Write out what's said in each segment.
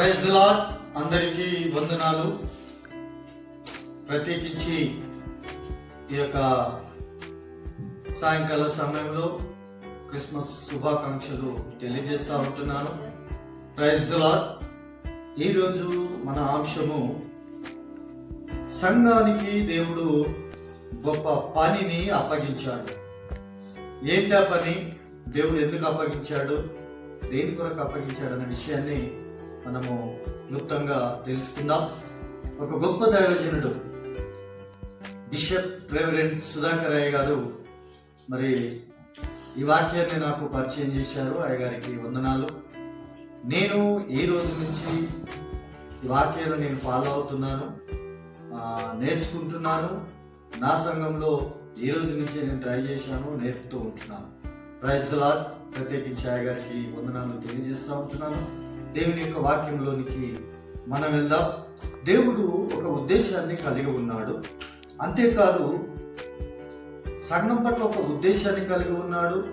Praise lord అందరికీ వందనాలు. ప్రత్యేకించి ఈ యొక్క సాయంకాల సమయంలో క్రిస్మస్ శుభాకాంక్షలు తెలియజేస్తా ఉంటున్నాను. ప్రైజ్ లాడ్ ఈరోజు మన అంశము సంఘానికి దేవుడు గొప్ప పనిని అప్పగించాడు. ఏంటి ఆ పని? దేవుడు ఎందుకు అప్పగించాడు? దేని కొరకు అప్పగించాడు అనే విషయాన్ని మనము క్లుప్తంగా తెలుసుకుందాం. ఒక గొప్ప దైవజనుడు బిషప్ రెవరెంట్ సుధాకర్ అయ్య గారు మరి ఈ వాక్యాన్ని నాకు పరిచయం చేశారు. అయ్య గారికి వందనాలు. నేను ఈ రోజు నుంచి ఈ వాక్యాలు నేను ఫాలో అవుతున్నాను. నేర్చుకుంటున్నాను. నా సంఘంలో ఈ రోజు నుంచి నేను ట్రై చేశాను నేర్పుతూ ఉంటున్నాను. ప్రైజ్ లాడ్ ప్రత్యేకించి అయ్య గారికి వందనాలు తెలియజేస్తూ ఉంటున్నాను. దేవుని యొక్క వాక్యంలోనికి మనం వెళ్దాం. దేవుడు ఒక ఉద్దేశాన్ని కలిగి ఉన్నాడు. అంతేకాదు సంఘం పట్ల ఒక ఉద్దేశాన్ని కలిగి ఉన్నాడు.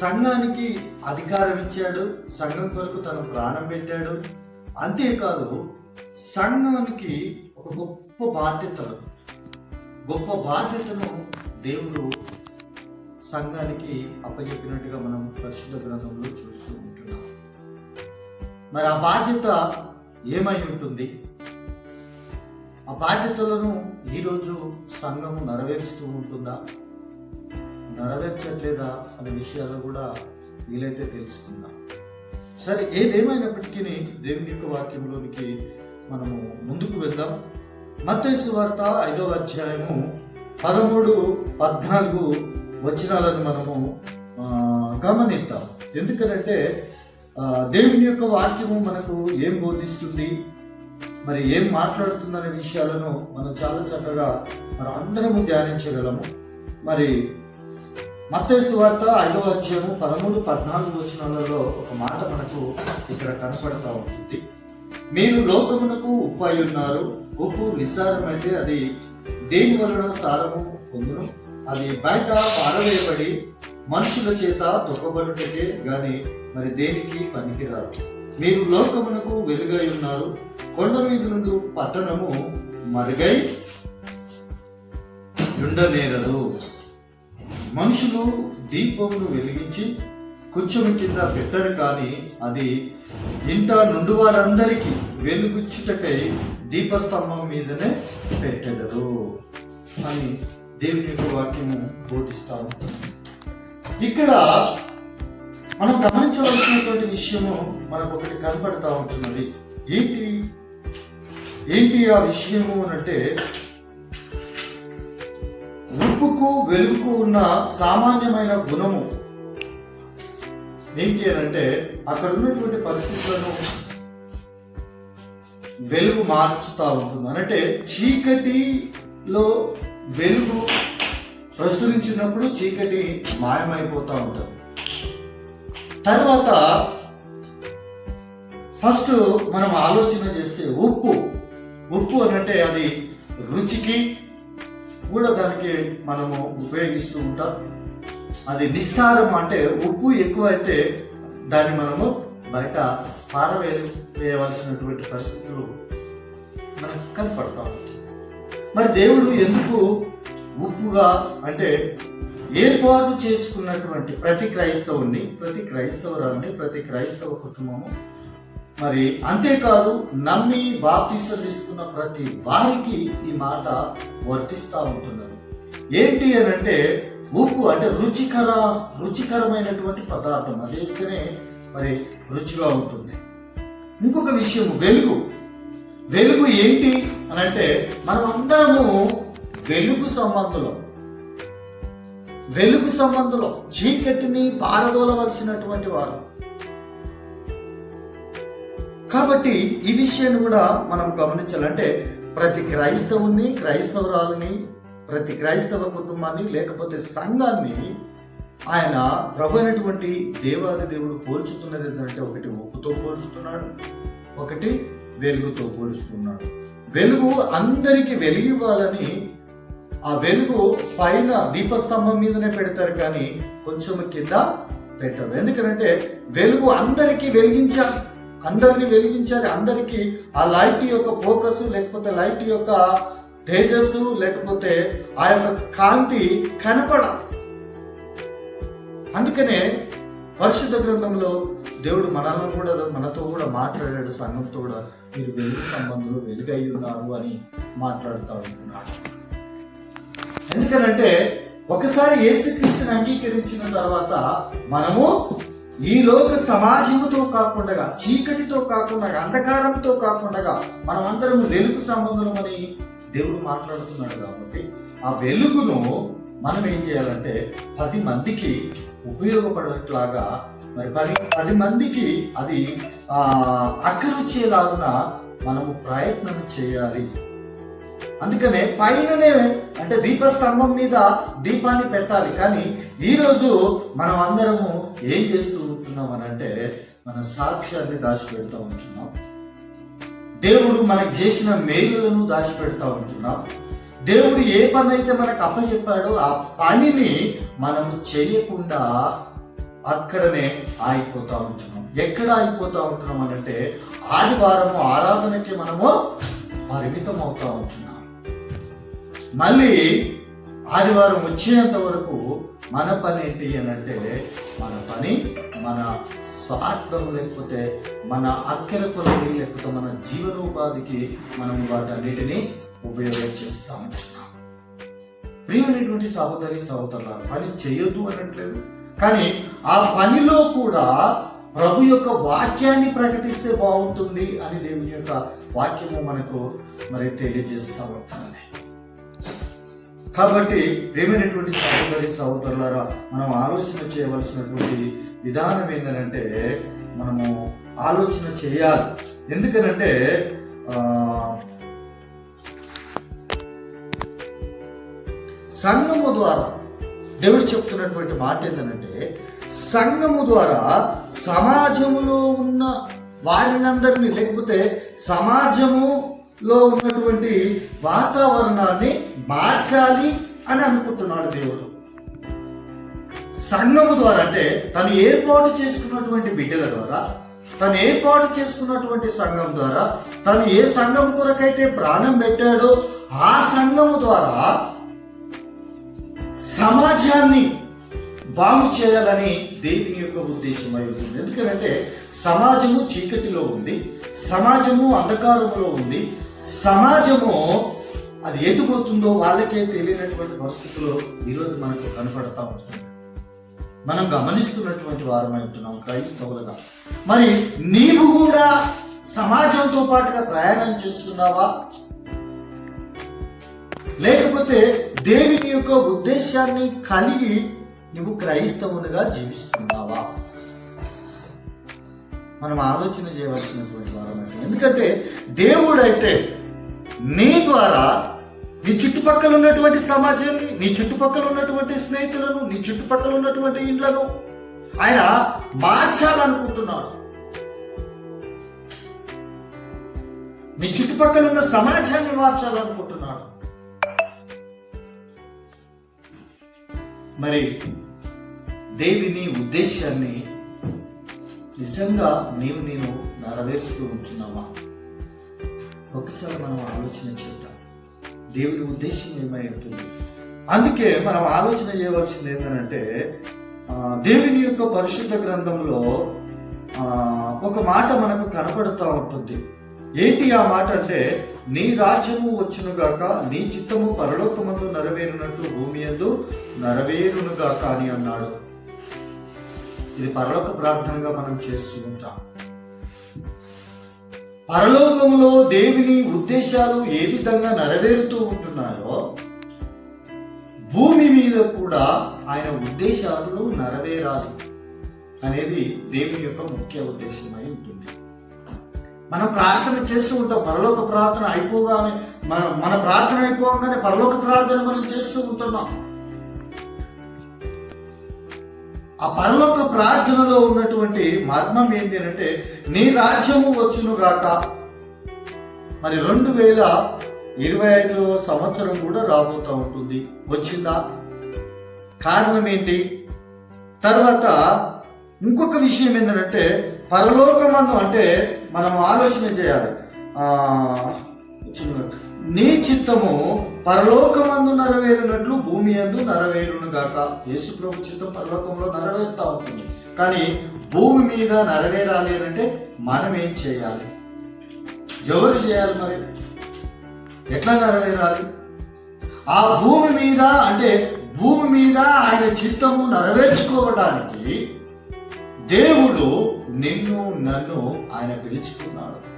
సంఘానికి అధికారం ఇచ్చాడు. సంఘం కొరకు తన ప్రాణం పెట్టాడు. అంతేకాదు సంఘానికి ఒక గొప్ప బాధ్యతలు. గొప్ప బాధ్యతను దేవుడు సంఘానికి అప్పచెప్పినట్టుగా మనం పరిశుద్ధ గ్రంథంలో చూస్తున్నాం. మరి ఆ బాధ్యత ఏమై ఉంటుంది? ఆ బాధ్యతలను ఈరోజు సంఘము నెరవేరుస్తూ ఉంటుందా? నెరవేర్చట్లేదా అనే విషయాలు కూడా వీలైతే తెలుసుకుందాం. సరే ఏదేమైనప్పటికీ దేవుని యొక్క వాక్యంలోనికి మనము ముందుకు వెళ్దాం. మత్స్సు వార్త ఐదవ అధ్యాయము పదమూడు పద్నాలుగు వచనాలను మనము గమనిద్దాం. ఎందుకంటే దేవుని యొక్క వాక్యము మనకు ఏం బోధిస్తుంది? మరి ఏం మాట్లాడుతుందనే విషయాలను మనం చాలా చక్కగా మనం అందరము ధ్యానించగలము. మరి మత్స్సు వార్త ఐదవ అధ్యాయము పదమూడు పద్నాలుగు వచనాలలో ఒక మాట మనకు ఇక్కడ కనపడతా ఉంటుంది. మీరు లోకమునకు ఉప్పు అయి ఉన్నారు. ఉప్పు నిస్సారమైతే అది దేని వలన సారము పొందును? అది బయట పారవేయబడి మనుషుల చేత తొక్కబడుటకే గాని మరి దేనికి పనికిరాదు మీరు లోకమునకు వెలుగై ఉన్నారు. కొండ మీద నుండి పట్టణము మరుగై ఉండనేరదు. మనుషులు దీపమును వెలిగించి కొంచెం కింద పెట్టరు కానీ అది ఇంట నుండి వారందరికీ వెలుగుచ్చుటకై దీపస్తంభం మీదనే పెట్టెదరు అని దేవుని యొక్క వాక్యము బోధిస్తా ఇక్కడ మనం గమనించవలసినటువంటి విషయము మనకు ఒకటి కనపడతా ఉంటున్నది. ఏంటి? ఏంటి ఆ విషయము అనంటే ఉప్పుకు వెలుగుకు ఉన్న సామాన్యమైన గుణము ఏంటి అని అంటే అక్కడ ఉన్నటువంటి పరిస్థితులను వెలుగు మార్చుతా ఉంటుంది. అనంటే చీకటిలో వెలుగు ప్రసరించినప్పుడు చీకటి మాయమైపోతూ ఉంటుంది. తర్వాత ఫస్ట్ మనం ఆలోచన చేస్తే ఉప్పు. ఉప్పు అనంటే అది రుచికి కూడా దానికి మనము ఉపయోగిస్తూ ఉంటాం. అది నిస్సారం అంటే ఉప్పు ఎక్కువ అయితే దాన్ని మనము బయట పారవేయవలసినటువంటి పరిస్థితులు మనకు కనపడతా మరి దేవుడు ఎందుకు ఉప్పుగా అంటే ఏర్పాటు చేసుకున్నటువంటి ప్రతి క్రైస్తవుని ప్రతి క్రైస్తవురాలని ప్రతి క్రైస్తవ కుటుంబము. మరి అంతేకాదు నమ్మి బాప్తీసం తీసుకున్న ప్రతి వారికి ఈ మాట వర్తిస్తూ ఉంటున్నది. ఏంటి అని అంటే ఉప్పు అంటే రుచికర రుచికరమైనటువంటి పదార్థం. అది వేస్తేనే మరి రుచిగా ఉంటుంది. ఇంకొక విషయం వెలుగు. వెలుగు ఏంటి అని అంటే మనం అందరము వెలుగు సంబంధులం. వెలుగు సంబంధంలో చీకటిని పారదోలవలసినటువంటి వారు. కాబట్టి ఈ విషయాన్ని కూడా మనం గమనించాలంటే ప్రతి క్రైస్తవుని క్రైస్తవురాలని ప్రతి క్రైస్తవ కుటుంబాన్ని లేకపోతే సంఘాన్ని ఆయన ప్రభు అయినటువంటి దేవాది దేవుడు పోల్చుతున్నది ఏంటంటే ఒకటి ఉప్పుతో పోల్చుతున్నాడు ఒకటి వెలుగుతో పోలుస్తున్నాడు. వెలుగు అందరికీ వెలిగివ్వాలని ఆ వెలుగు పైన దీపస్తంభం మీదనే పెడతారు కానీ కొంచెం కింద పెట్టరు. ఎందుకంటే వెలుగు అందరికీ వెలిగించాలి. అందరిని వెలిగించాలి. అందరికీ ఆ లైట్ యొక్క ఫోకస్ లేకపోతే లైట్ యొక్క తేజస్సు లేకపోతే ఆ యొక్క కాంతి కనపడాలి. అందుకనే పరిశుద్ధ గ్రంథంలో దేవుడు మనల్ని కూడా మనతో కూడా మాట్లాడాడు. సంఘంతో కూడా మీరు వెలుగు సంబంధంలో వెలుగై ఉన్నారు అని మాట్లాడుతూ ఉంటున్నాడు. ఎందుకనంటే ఒకసారి యేసుక్రీస్తుని అంగీకరించిన తర్వాత మనము ఈ లోక సమాజముతో కాకుండా చీకటితో కాకుండా అంధకారంతో కాకుండా మనం అందరం వెలుగు సంబంధమని దేవుడు మాట్లాడుతున్నాడు కాబట్టి ఆ వెలుగును మనం ఏం చేయాలంటే పది మందికి ఉపయోగపడేట్లాగా మరి పది పది మందికి అది ఆ, మనము ప్రయత్నం చేయాలి. అందుకనే పైననే అంటే దీపస్తంభం మీద దీపాన్ని పెట్టాలి. కానీ ఈరోజు మనం అందరము ఏం చేస్తూ ఉంటున్నాం అని అంటే మన సాక్ష్యాన్ని దాచిపెడతా ఉంటున్నాం. దేవుడు మనకు చేసిన మేలులను దాచిపెడతా ఉంటున్నాం. దేవుడు ఏ పని అయితే మనకు అప్పచెప్పాడో ఆ పనిని మనము చేయకుండా అక్కడనే ఆగిపోతా ఉంటున్నాం. ఎక్కడ ఆగిపోతా ఉంటున్నాం అనంటే ఆదివారము ఆరాధనకి మనము పరిమితం అవుతా ఉంటున్నాం. మళ్ళీ ఆదివారం వచ్చేంత వరకు మన పని ఏంటి అని అంటే మన పని మన స్వార్థం లేకపోతే మన అక్కర కొలది లేకపోతే మన జీవనోపాధికి మనం వాటన్నిటిని ఉపయోగం చేస్తా ఉంటున్నాం. ప్రియమైనటువంటి సహోదరి సహోదరుల పని చేయొద్దు అనట్లేదు. కానీ ఆ పనిలో కూడా ప్రభు యొక్క వాక్యాన్ని ప్రకటిస్తే బాగుంటుంది అని దేవుని యొక్క వాక్యము మనకు మరి తెలియజేస్తూ ఉంటుంది కాబట్టి ప్రేమైనటువంటి సహోదరి సహోదరులారా మనం ఆలోచన చేయవలసినటువంటి విధానం ఏంటంటే మనము ఆలోచన చేయాలి. ఎందుకనంటే సంఘము ద్వారా దేవుడు చెప్తున్నటువంటి మాట ఏంటంటే సంఘము ద్వారా సమాజములో ఉన్న వారినందరినీ లేకపోతే సమాజము లో ఉన్నటువంటి వాతావరణాన్ని మార్చాలి అని అనుకుంటున్నాడు దేవుడు. సంఘము ద్వారా అంటే తను ఏర్పాటు చేసుకున్నటువంటి బిడ్డల ద్వారా తను ఏర్పాటు చేసుకున్నటువంటి సంఘం ద్వారా తను ఏ సంఘం కొరకైతే ప్రాణం పెట్టాడో ఆ సంఘము ద్వారా సమాజాన్ని బాగు చేయాలని దేవుని యొక్క ఉద్దేశం అయి ఉంటుంది. ఎందుకంటే సమాజము చీకటిలో ఉంది సమాజము అంధకారంలో ఉంది సమాజము అది ఎటుపోతుందో వాళ్ళకే తెలియనటువంటి పరిస్థితుల్లో ఈరోజు మనకు కనపడతా ఉంటుంది. మనం గమనిస్తున్నటువంటి వారమై ఉంటున్నాం క్రైస్తవులుగా. మరి నీవు కూడా సమాజంతో పాటుగా ప్రయాణం చేస్తున్నావా? లేకపోతే దేవుని యొక్క ఉద్దేశాన్ని కలిగి నువ్వు క్రైస్తవునిగా జీవిస్తున్నావా? మనం ఆలోచన చేయవలసినటువంటి వారం ఎందుకంటే దేవుడైతే నీ ద్వారా నీ చుట్టుపక్కల ఉన్నటువంటి సమాజాన్ని నీ చుట్టుపక్కల ఉన్నటువంటి స్నేహితులను నీ చుట్టుపక్కల ఉన్నటువంటి ఇండ్లను ఆయన మార్చాలనుకుంటున్నాడు. నీ చుట్టుపక్కల ఉన్న సమాజాన్ని మార్చాలనుకుంటున్నాడు. మరి దేవిని ఉద్దేశాన్ని నిజంగా నీవు నేను నెరవేరుస్తూ ఉంటున్నావా? ఒకసారి మనం ఆలోచన చేద్దాం. దేవుని ఉద్దేశం ఏమై ఉంటుంది? అందుకే మనం ఆలోచన చేయవలసింది ఏంటంటే దేవుని యొక్క పరిశుద్ధ గ్రంథంలో ఒక మాట మనకు కనపడుతూ ఉంటుంది. ఏంటి ఆ మాట అంటే నీ రాజ్యము వచ్చునుగాక నీ చిత్తము పరలోకమందు నెరవేరునట్టు భూమి యందు నెరవేరునుగాక అని అన్నాడు. ఇది పరలోక ప్రార్థనగా మనం చేస్తూ ఉంటాం. పరలోకంలో దేవుని ఉద్దేశాలు ఏ విధంగా నెరవేరుతూ ఉంటున్నాయో భూమి మీద కూడా ఆయన ఉద్దేశాలు నెరవేరాలి అనేది దేవుని యొక్క ముఖ్య ఉద్దేశమై ఉంటుంది. మనం ప్రార్థన చేస్తూ ఉంటాం పరలోక ప్రార్థన అయిపోగానే మన మన ప్రార్థన అయిపోగానే పరలోక ప్రార్థన మనం చేస్తూ ఉంటున్నాం. ఆ పరలోక ప్రార్థనలో ఉన్నటువంటి మర్మం ఏంటి అంటే నీ రాజ్యము వచ్చును గాక మరి రెండు వేల ఇరవై ఐదు సంవత్సరం కూడా రాబోతూ ఉంటుంది. వచ్చిందా? కారణం ఏంటి? తర్వాత ఇంకొక విషయం ఏంటంటే పరలోకమందు అంటే మనం ఆలోచన చేయాలి. నీ చిత్తము పరలోకమందు నెరవేరినట్లు భూమి అందు నెరవేరును గాక. యేసు ప్రభు చిత్తం పరలోకంలో నెరవేరుతా ఉంటుంది. కానీ భూమి మీద నెరవేరాలి అని అంటే మనం ఏం చేయాలి? ఎవరు చేయాలి మరి? ఎట్లా నెరవేరాలి ఆ భూమి మీద అంటే భూమి మీద ఆయన చిత్తము నెరవేర్చుకోవడానికి దేవుడు నిన్ను నన్ను ఆయన పిలుచుకున్నాడు.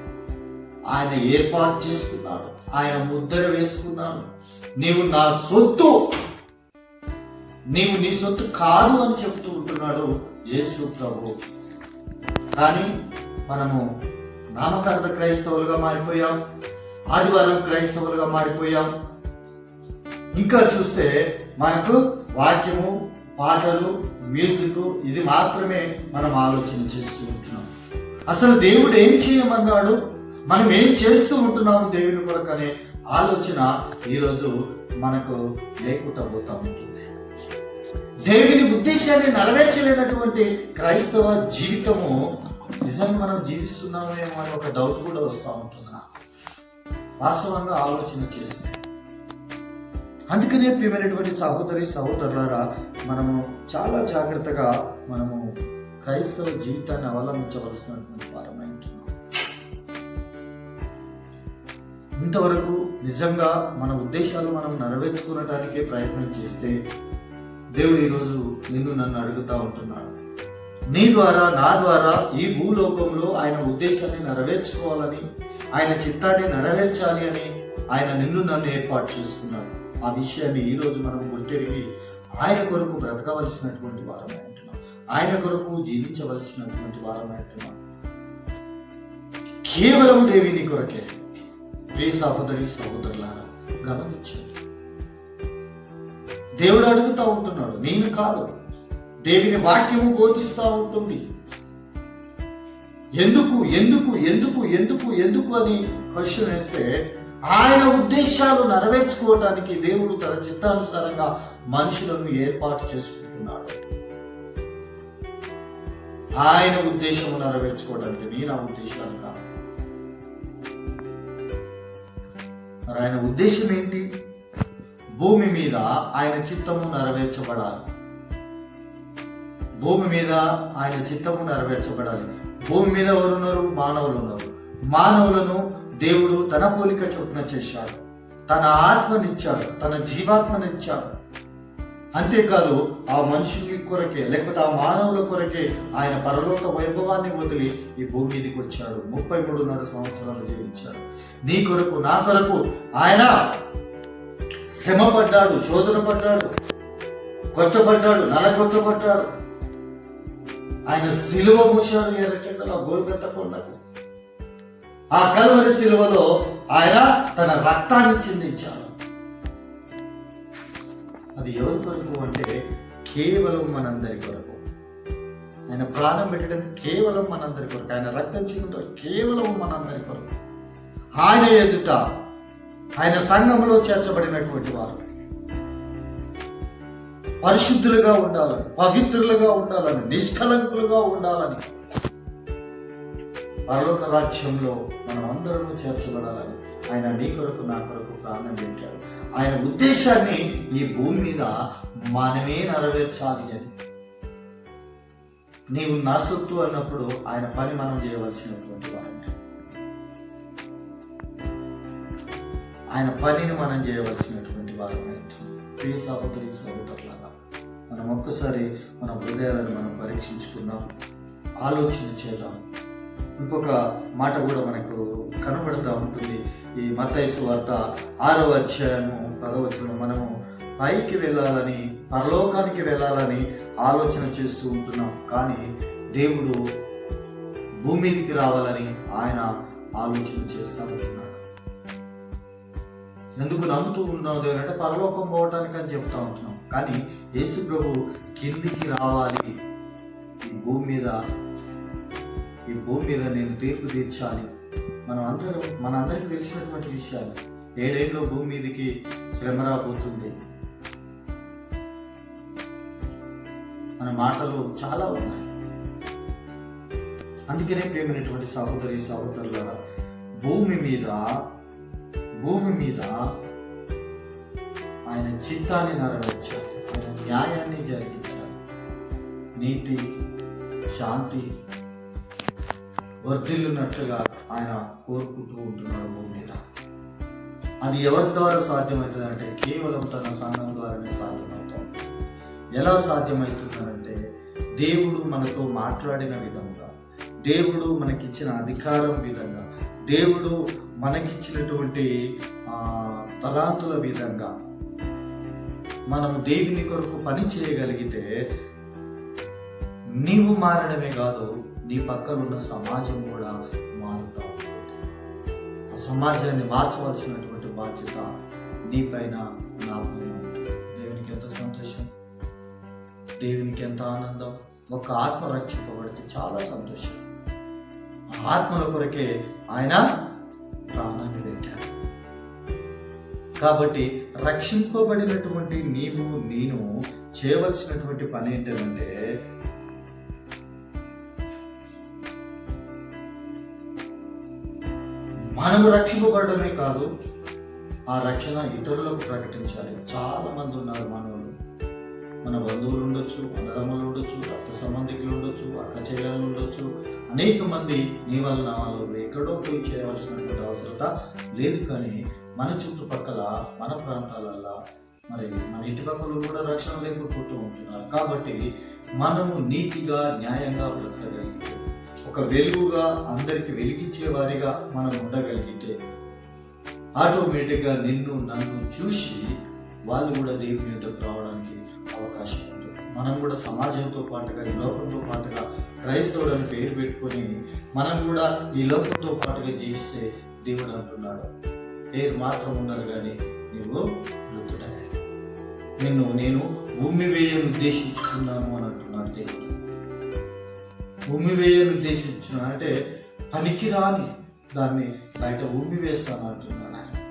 ఆయన ఏర్పాటు చేసుకున్నాడు. ఆయన ముద్ర వేసుకున్నాడు. నీవు నా సొత్తు. నీవు నీ సొత్తు కాదు అని చెప్తూ ఉంటున్నాడు యేసు ప్రభు. కానీ మనము నామకరణ క్రైస్తవులుగా మారిపోయాం. ఆదివారం క్రైస్తవులుగా మారిపోయాం. ఇంకా చూస్తే మనకు వాక్యము పాటలు మ్యూజిక్ ఇది మాత్రమే మనం ఆలోచన చేస్తూ ఉంటున్నాం. అసలు దేవుడు ఏం చేయమన్నాడు? మనం ఏం చేస్తూ ఉంటున్నాము దేవుని కొరకు అనే ఆలోచన ఈరోజు మనకు లేకుండా పోతూ ఉంటుంది దేవుని ఉద్దేశాన్ని నెరవేర్చలేనటువంటి క్రైస్తవ జీవితము నిజంగా మనం జీవిస్తున్నామేమో అని ఒక డౌట్ కూడా వస్తూ ఉంటుంది? నాకు. వాస్తవంగా ఆలోచన చేస్తే. అందుకనే ప్రియమైనటువంటి సహోదరి సహోదరులారా మనము చాలా జాగ్రత్తగా మనము క్రైస్తవ జీవితాన్ని అవలంబించవలసినటువంటి వారం ఇంతవరకు నిజంగా మన ఉద్దేశాలు మనం నెరవేర్చుకోవటానికే ప్రయత్నం చేస్తే దేవుడు ఈరోజు నిన్ను నన్ను అడుగుతూ ఉంటున్నాడు. నీ ద్వారా నా ద్వారా ఈ భూలోకంలో ఆయన ఉద్దేశాన్ని నెరవేర్చుకోవాలని ఆయన చిత్తాన్ని నెరవేర్చాలి అని ఆయన నిన్ను నన్ను ఏర్పాటు చేసుకున్నాడు. ఆ విషయాన్ని ఈ రోజు మనం గుర్తిరిగి ఆయన కొరకు బ్రతకవలసినటువంటి వారమై అంటున్నాం ఆయన కొరకు జీవించవలసినటువంటి వారమై అంటున్నాం కేవలం దేవిని కొరకే ప్రియ సహోదరి సహోదరులారా గమనించండి. దేవుడు అడుగుతా ఉంటున్నాడు నేను కాదు. దేవుని వాక్యము బోధిస్తూ ఉంటుంది. ఎందుకు ఎందుకు ఎందుకు ఎందుకు ఎందుకు అని క్వశ్చన్ వేస్తే ఆయన ఉద్దేశాలు నెరవేర్చుకోవటానికి దేవుడు తన చిత్తానుసారంగా మనుషులను ఏర్పాటు చేసుకుంటున్నాడు. ఆయన ఉద్దేశము నెరవేర్చుకోవడానికి నేను ఆ ఉద్దేశాలు కాదు. మరి ఆయన ఉద్దేశం ఏంటి? భూమి మీద ఆయన చిత్తము నెరవేర్చబడాలి. భూమి మీద ఆయన చిత్తము నెరవేర్చబడాలి. భూమి మీద ఎవరున్నారు? మానవులు ఉన్నారు మానవులను దేవుడు తన పోలిక చొప్పున చేశాడు. తన ఆత్మనిచ్చాడు. తన జీవాత్మనిచ్చాడు. అంతేకాదు ఆ మనుషుని కొరకే లేకపోతే ఆ మానవుల కొరకే ఆయన పరలోక వైభవాన్ని వదిలి ఈ భూమి మీదకి వచ్చాడు. ముప్పై మూడున్నర సంవత్సరాలు జీవించాడు. నీ కొరకు నా కొరకు ఆయన శ్రమ పడ్డాడు శోధన పడ్డాడు కొట్టబడ్డాడు నలగొట్టబడ్డాడు. ఆయన సిలువ మూశాడు ఎర్రకెండలో గోల్గత్త కొండకు. ఆ కల్వరి సిలువలో ఆయన తన రక్తాన్ని చిందించాడు. అది ఎవరి కొరకు అంటే కేవలం మనందరి కొరకు. ఆయన ప్రాణం పెట్టడం కేవలం మనందరి కొరకు. ఆయన రక్తం చిందుతో కేవలం మనందరి కొరకు. ఆయన ఎదుట ఆయన సంఘంలో చేర్చబడినటువంటి వారు. పరిశుద్ధులుగా ఉండాలని పవిత్రులుగా ఉండాలని నిష్కలంకులుగా ఉండాలని పరలోక రాజ్యంలో మనం అందరము చేర్చబడాలని ఆయన నీ కొరకు నా కొరకు ప్రాణం పెట్టాడు. ఆయన ఉద్దేశాన్ని ఈ భూమి మీద మనమే నెరవేర్చాలి అని. నీవు నా సొత్తు అన్నప్పుడు ఆయన పని మనం చేయవలసినటువంటి వారంట ఆయన పనిని మనం చేయవలసినటువంటి వారమే ప్రియ సహోదరి సహోదరులాగా మనం ఒక్కసారి మన హృదయాలను మనం పరీక్షించుకుందాం. ఆలోచన చేద్దాం. ఇంకొక మాట కూడా మనకు కనబడుతూ ఉంటుంది. ఈ మతైసు వార్త ఆరవ అధ్యాయము పదవచనం మనము పైకి వెళ్ళాలని పరలోకానికి వెళ్ళాలని ఆలోచన చేస్తూ ఉంటున్నాం. కానీ దేవుడు భూమికి రావాలని ఆయన ఆలోచన చేస్తూ ఉంటున్నాడు. ఎందుకు నమ్ముతూ ఉన్నావు అంటే పరలోకం పోవటానికి అని చెప్తా ఉంటున్నాం. కానీ యేసు ప్రభు కిందికి రావాలి. ఈ భూమి మీద భూమి మీద నేను తీర్పు తీర్చాలి. మనం అందరం మన తెలిసినటువంటి విషయాలు. ఏడేళ్ళు భూమి మీదకి శ్రమ రాబోతుంది. మన మాటలు చాలా ఉన్నాయి. అందుకనే ప్రేమైనటువంటి సహోదరి సహోదరుల భూమి మీద భూమి మీద ఆయన చిత్తాన్ని నెరవేర్చారు. ఆయన న్యాయాన్ని జరిగించారు. నీతి శాంతి వర్ధిల్లునట్లుగా ఆయన కోరుకుంటూ ఉంటున్నాడు భూమి మీద. అది ఎవరి ద్వారా సాధ్యమవుతుందంటే కేవలం తన సంఘం ద్వారానే సాధ్యమవుతుంది ఎలా సాధ్యమవుతుందంటే దేవుడు మనతో మాట్లాడిన విధంగా దేవుడు మనకిచ్చిన అధికారం విధంగా దేవుడు మనకిచ్చినటువంటి తలాంతుల విధంగా మనం దేవుని కొరకు పని చేయగలిగితే నీవు మారడమే కాదు నీ పక్కన ఉన్న సమాజం కూడా మారుతా ఆ సమాజాన్ని మార్చవలసినటువంటి బాధ్యత నీపైన నాకు దేవునికి ఎంత సంతోషం దేవునికి ఎంత ఆనందం. ఒక ఆత్మ రక్షింపబడితే చాలా సంతోషం. ఆత్మల కొరకే ఆయన ప్రాణాన్ని పెట్టాడు. కాబట్టి రక్షింపబడినటువంటి నీవు నేను చేయవలసినటువంటి పని ఏంటంటే మనము రక్షింపబడమే కాదు ఆ రక్షణ ఇతరులకు ప్రకటించాలి. చాలా మంది ఉన్నారు మనవాళ్ళు మన బంధువులు ఉండొచ్చు అన్నదమ్ములు ఉండొచ్చు రక్త సంబంధికులు ఉండొచ్చు అక్క చెల్లెలు ఉండొచ్చు. అనేక మంది నీ వలన వాళ్ళు ఎక్కడో పోయి చేయవలసినటువంటి అవసరత లేదు కానీ మన చుట్టుపక్కల మన ప్రాంతాలల్లో మరి మన ఇంటి పక్కల కూడా రక్షణ లేకపోతూ ఉంటున్నారు. కాబట్టి మనము నీతిగా న్యాయంగా బ్రతకగలిగితే ఒక వెలుగుగా అందరికి వెలిగించే వారిగా మనం ఉండగలిగితే ఆటోమేటిక్గా నిన్ను నన్ను చూసి వాళ్ళు కూడా దేవుని యుద్ధకు రావడానికి అవకాశం ఉంటుంది. మనం కూడా సమాజంతో పాటుగా ఈ లోకంతో పాటుగా క్రైస్తవులను పేరు పెట్టుకొని మనం కూడా ఈ లోకంతో పాటుగా జీవిస్తే దేవుడు అంటున్నాడు. పేరు మాత్రం ఉన్నారు కానీ నువ్వు మృతుడే నిన్ను నేను భూమి వేయను ఉద్దేశించుతున్నాను అని అంటున్నాడు దేవుడు. భూమి వేయని ఉద్దేశించిన అంటే పనికి రాని దాన్ని బయట భూమి వేస్తాను అంటున్నాడు ఆయన.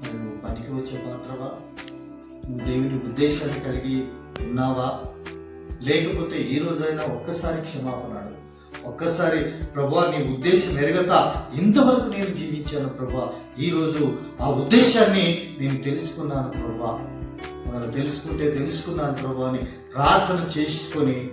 మరి నువ్వు పనికి వచ్చే పాత్రవా? నువ్వు దేవుని ఉద్దేశాన్ని కలిగి ఉన్నావా? లేకపోతే ఈ రోజైనా ఒక్కసారి క్షమాపణాడు ఒక్కసారి ప్రభా నీ ఉద్దేశం ఎరగక ఇంతవరకు నేను జీవించాను ప్రభా. ఈరోజు ఆ ఉద్దేశాన్ని నేను తెలుసుకున్నాను ప్రభా. మనం తెలుసుకుంటే తెలుసుకున్నాను ప్రభా అని ప్రార్థన చేసుకొని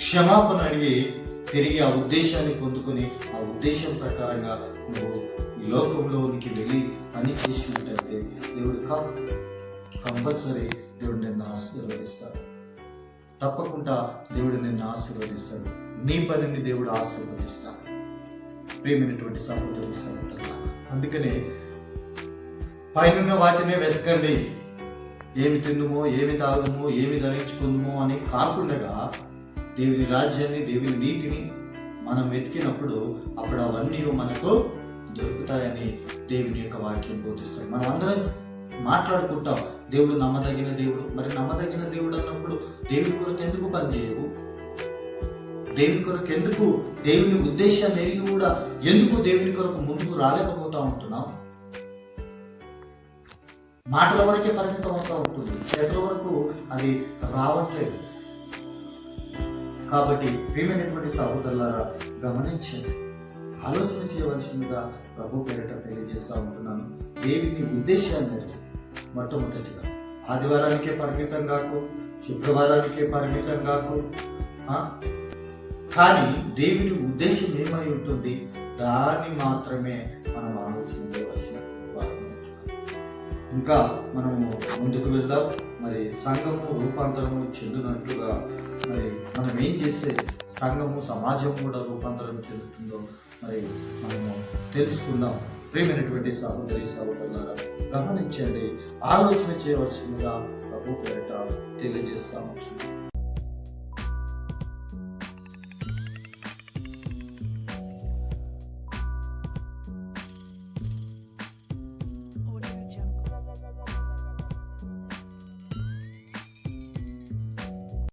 క్షమాపణ అడిగి తిరిగి ఆ ఉద్దేశాన్ని పొందుకొని ఆ ఉద్దేశం ప్రకారంగా నువ్వు ఈ లోకంలోనికి వెళ్ళి పని చేసినట్టయితే దేవుడు కం కంపల్సరీ దేవుడు నిన్ను ఆశీర్వదిస్తాడు. తప్పకుండా దేవుడు నిన్ను ఆశీర్వదిస్తాడు. నీ పనిని దేవుడు ఆశీర్వదిస్తాడు. ప్రేమైనటువంటి సహోదరు అందుకనే పైన వాటినే వెతకండి. ఏమి తిందుమో ఏమి తాగుమో ఏమి ధరించుకుందుమో అని కాకుండా దేవుని రాజ్యాన్ని దేవుని నీతిని మనం వెతికినప్పుడు అప్పుడు అవన్నీ మనకు దొరుకుతాయని దేవుని యొక్క వాక్యం బోధిస్తాడు మనం అందరం మాట్లాడుకుంటాం దేవుడు నమ్మదగిన దేవుడు. మరి నమ్మదగిన దేవుడు అన్నప్పుడు దేవుని కొరకు ఎందుకు పనిచేయవు? దేవుని కొరకు ఎందుకు దేవుని ఉద్దేశాన్ని ఎరిగి కూడా ఎందుకు దేవుని కొరకు ముందుకు రాలేకపోతా ఉంటున్నాం? మాటల వరకే పరిమితం అవుతా ఉంటుంది. చేతుల వరకు అది రావట్లేదు. కాబట్టి ప్రియమైనటువంటి సహోదరులారా గమనించండి. ఆలోచన చేయవలసిందిగా ప్రభు పేరిట తెలియజేస్తూ ఉంటున్నాను. దేవుని ఉద్దేశాన్ని మొట్టమొదటిగా ఆదివారానికే పరిమితం కాకు శుక్రవారానికే పరిమితం కాకు కానీ దేవుని ఉద్దేశం ఏమై ఉంటుంది? దాన్ని మాత్రమే మనం ఆలోచన చేయవలసిన ఇంకా మనము ముందుకు వెళ్దాం. మరి సంఘము రూపాంతరము చెందినట్లుగా మరి మనం ఏం చేస్తే సంఘము సమాజం కూడా రూపాంతరం చెందుతుందో మరి మనము తెలుసుకుందాం. ప్రేమైనటువంటి సహోదరి సహోదరులారా గమనించండి ఆలోచన చేయవలసిందిగా ప్రభు పేరిట తెలియజేస్తాము